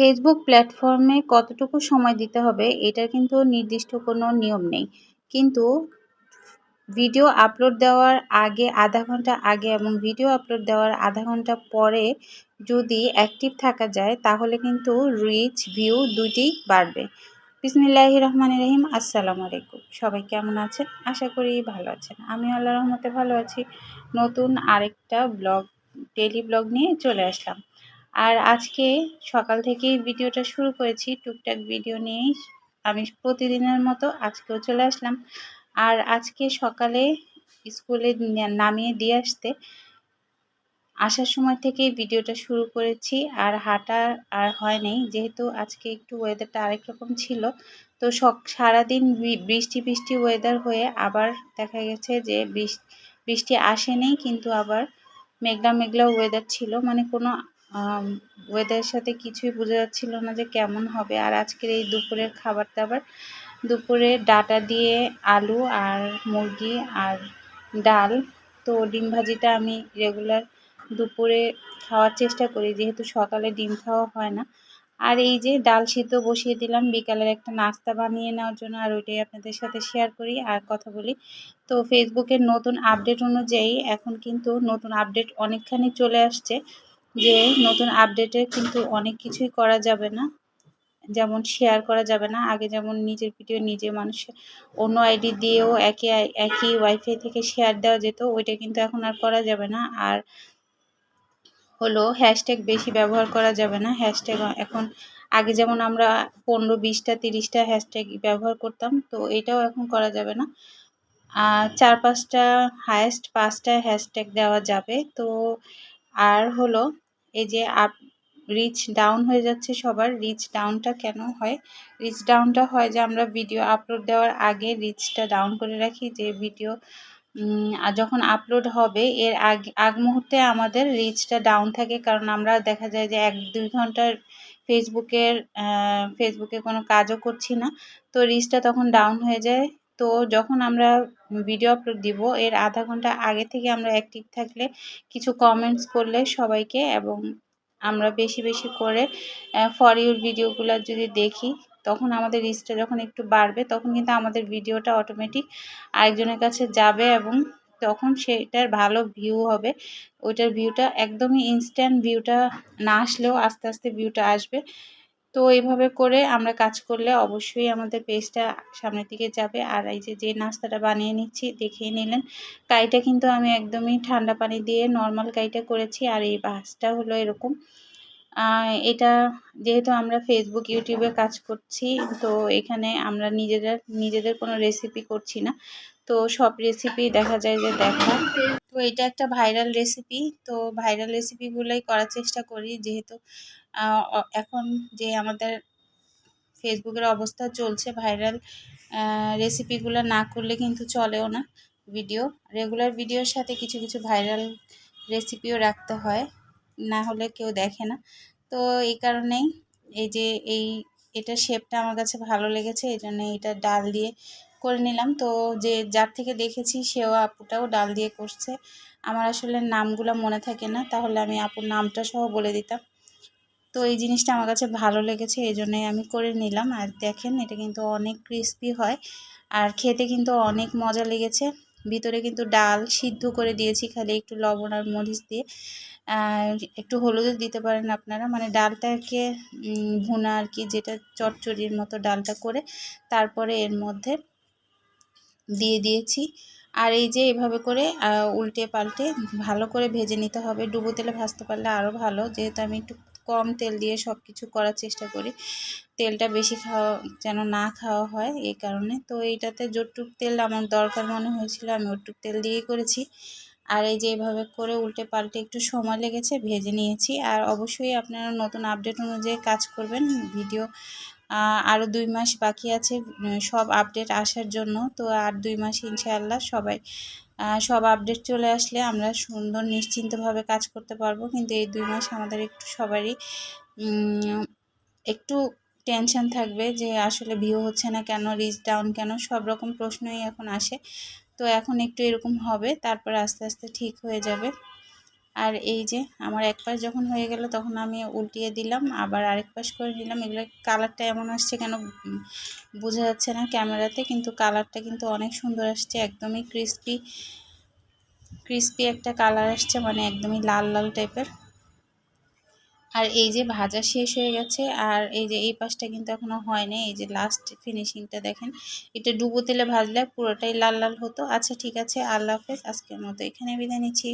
Facebook প্ল্যাটফর্মে কতটুকু সময় দিতে হবে, এটার কিন্তু নির্দিষ্ট কোনো নিয়ম নেই। কিন্তু ভিডিও আপলোড দেওয়ার আগে, আধা ঘণ্টা আগে এবং ভিডিও আপলোড দেওয়ার আধা ঘণ্টা পরে যদি অ্যাক্টিভ থাকা যায়, তাহলে কিন্তু রিচ ভিউ দুইটি বাড়বে। বিসমিল্লাহ রহমান রহিম, আসসালামু আলাইকুম। সবাই কেমন আছেন? আশা করি ভালো আছেন। আমি আল্লাহ রহমতে ভালো আছি। নতুন আরেকটা ব্লগ ডেলি ব্লগ নিয়ে চলে আসলাম। আর আজকে সকাল থেকেই ভিডিওটা শুরু করেছি, টুকটাক ভিডিও নিয়েই। আমি প্রতিদিনের মতো আজকেও চলে আসলাম। আর আজকে সকালে স্কুলে নামিয়ে দিয়ে আসতে আসার সময় থেকেই ভিডিওটা শুরু করেছি আর হাঁটা আর হয় নাই। যেহেতু আজকে একটু ওয়েদারটা আরেক রকম ছিল, তো সক, সারাদিন বৃষ্টি বৃষ্টি ওয়েদার হয়ে আবার দেখা গেছে যে বৃষ্টি আসেনি, কিন্তু আবার মেঘলা মেঘলা ওয়েদার ছিল। মানে কোনো ওয়েদারের সাথে কিছুই বোঝা যাচ্ছিল না যে কেমন হবে। আর আজকের এই দুপুরের খাবার দাবার দুপুরে ডাটা দিয়ে আলু আর মুরগি আর ডাল। তো ডিম ভাজিটা আমি রেগুলার দুপুরে খাওয়ার চেষ্টা করি, যেহেতু সকালে ডিম খাওয়া হয় না। আর এই যে ডাল সিদ্ধ বসিয়ে দিলাম, বিকালের একটা নাস্তা বানিয়ে নেওয়ার জন্য, আর ওইটাই আপনাদের সাথে শেয়ার করি আর কথা বলি। তো ফেসবুকের নতুন আপডেট অনুযায়ী এখন কিন্তু নতুন আপডেট অনেকখানি চলে আসছে। যে নতুন আপডেটে কিন্তু অনেক কিছুই করা যাবে না। যেমন শেয়ার করা যাবে না। আগে যেমন নিজের ভিডিও নিজে মানুষের অন্য আইডি দিয়েও একই একই ওয়াইফাই থেকে শেয়ার দেওয়া যেত, ওইটা কিন্তু এখন আর করা যাবে না। আর হলো হ্যাশট্যাগ বেশি ব্যবহার করা যাবে না। হ্যাশট্যাগ এখন আগে যেমন আমরা পনেরো, বিশটা, তিরিশটা হ্যাশট্যাগ ব্যবহার করতাম, তো এটাও এখন করা যাবে না। চার, পাঁচটা হায়েস্ট পাঁচটা হ্যাশট্যাগ দেওয়া যাবে। তো আর হলো এই যে আপ রিচ ডাউন হয়ে যাচ্ছে সবার। রিচ ডাউনটা কেন হয়? রিচ ডাউনটা হয় যে আমরা ভিডিও আপলোড দেওয়ার আগে রিচটা ডাউন করে রাখি যে ভিডিও যখন আপলোড হবে, এর আগ আগ মুহূর্তে আমাদের রিচটা ডাউন থাকে। কারণ আমরা দেখা যায় যে এক, দুই ঘণ্টার ফেসবুকের ফেসবুকে কোনো কাজও করছি না। তো রিচটা তখন ডাউন হয়ে যায়। তো যখন আমরা ভিডিও আপলোড দিব, এর আধা ঘণ্টা আগে থেকে আমরা অ্যাক্টিভ থাকলে কিছু কমেন্টস করলে সবাইকে এবং আমরা বেশি বেশি করে ফর ইউর ভিডিওগুলো যদি দেখি, তখন আমাদের রিচটা যখন একটু বাড়বে, তখন কিন্তু আমাদের ভিডিওটা অটোমেটিক আরেকজনের কাছে যাবে এবং তখন সেটার ভালো ভিউ হবে। ওইটার ভিউটা একদমই ইনস্ট্যান্ট ভিউটা না আসলেও আস্তে আস্তে ভিউটা আসবে। তো এইভাবে করে আমরা কাজ করলে অবশ্যই আমাদের পেজটা সামনের দিকে যাবে। আর এই যে যে নাস্তাটা বানিয়ে নিচ্ছি দেখিয়ে নিলেন। কাইটা কিন্তু আমি একদমই ঠান্ডা পানি দিয়ে নর্মাল কাইটা করেছি। আর এই বাসটা হলো এরকম। এটা যেহেতু আমরা ফেসবুক ইউটিউবে কাজ করছি, তো এখানে আমরা নিজেদের নিজেদের কোনো রেসিপি করছি না। তো সব রেসিপি দেখা যায় যে দেখা। তো এটা একটা ভাইরাল রেসিপি তো ভাইরাল রেসিপিগুলোই করার চেষ্টা করি, যেহেতু এখন যে আমাদের ফেসবুকের অবস্থা চলছে ভাইরাল রেসিপিগুলো না করলে কিন্তু চলেও না। ভিডিও রেগুলার ভিডিওর সাথে কিছু কিছু ভাইরাল রেসিপিও রাখতে হয়। না হলে কেউ দেখে না। তো এই কারণেই এই যে এই এটা শেপটা আমার কাছে ভালো লেগেছে, এই জন্য এটা ডাল দিয়ে করে নিলাম। তো যে যার থেকে দেখেছি সেও আপুটাও ডাল দিয়ে করছে। আমার আসলে নামগুলো মনে থাকে না, তাহলে আমি আপুর নামটা সহ বলে দিতাম। তো এই জিনিসটা আমার কাছে ভালো লেগেছে, এই জন্যই আমি করে নিলাম। আর দেখেন, এটা কিন্তু অনেক ক্রিস্পি হয়। আর খেতে কিন্তু অনেক মজা লেগেছে। ভিতরে কিন্তু ডাল সিদ্ধ করে দিয়েছি, খালি একটু লবণ আর মরিচ দিয়ে। একটু হলুদও দিতে পারেন আপনারা মানে ডালটাকে ভুনা আর কি, যেটা চটচড়ির মতো ডালটা করে তারপরে এর মধ্যে দিয়ে দিয়েছি। আর এই যে এভাবে করে উল্টে পাল্টে ভালো করে ভেজে নিতে হবে। ডুবো তেলে ভাজতে পারলে আরও ভালো, যেহেতু আমি একটু কম তেল দিয়ে সব কিছু করার চেষ্টা করি। তেলটা বেশি খাওয়া, যেন না খাওয়া হয়, এই কারণে। তো এইটাতে যতটুক তেল আমার দরকার মনে হয়েছিল, আমি ওটুক তেল দিয়েই করেছি। আর এই যে এইভাবে করে উল্টে পাল্টে একটু সময় লেগেছে, ভেজে নিয়েছি। আর অবশ্যই আপনারা নতুন আপডেট অনুযায়ী কাজ করবেন। ভিডিও আরও দুই মাস বাকি আছে, সব আপডেট আসার জন্য। তো আর দুই মাস ইনশাআল্লাহ সবাই সব আপডেট চলে আসলে আমরা সুন্দর নিশ্চিন্তভাবে কাজ করতে পারব। কিন্তু এই দুই মাস আমাদের একটু সবারই একটু টেনশন থাকবে যে আসলে ভিউ হচ্ছে না কেন রিচ ডাউন কেন, সব রকম প্রশ্নই এখন আসে। তো এখন একটু এরকম হবে, তারপর আস্তে আস্তে ঠিক হয়ে যাবে। আর এই যে আমার এক পাশ যখন হয়ে গেল তখন আমি উল্টিয়ে দিলাম, আবার আরেক পাশ করে নিলাম। এগুলো কালারটা এমন আসছে কেন বোঝা যাচ্ছে না ক্যামেরাতে, কিন্তু কালারটা কিন্তু অনেক সুন্দর আসছে, একদমই ক্রিস্পি ক্রিস্পি একটা কালার আসছে মানে একদমই লাল লাল টাইপের আর এই যে ভাজা শেষ হয়ে গেছে, আর এই যে এই পাশটা কিন্তু এখনও হয়নি। এই যে লাস্ট ফিনিশিংটা দেখেন, এটা ডুবো তেলে ভাজলে পুরোটাই লাল লাল হতো। আচ্ছা ঠিক আছে, আল্লাহ হাফেজ। আজকের মতো এখানে বিদায় নিচ্ছি।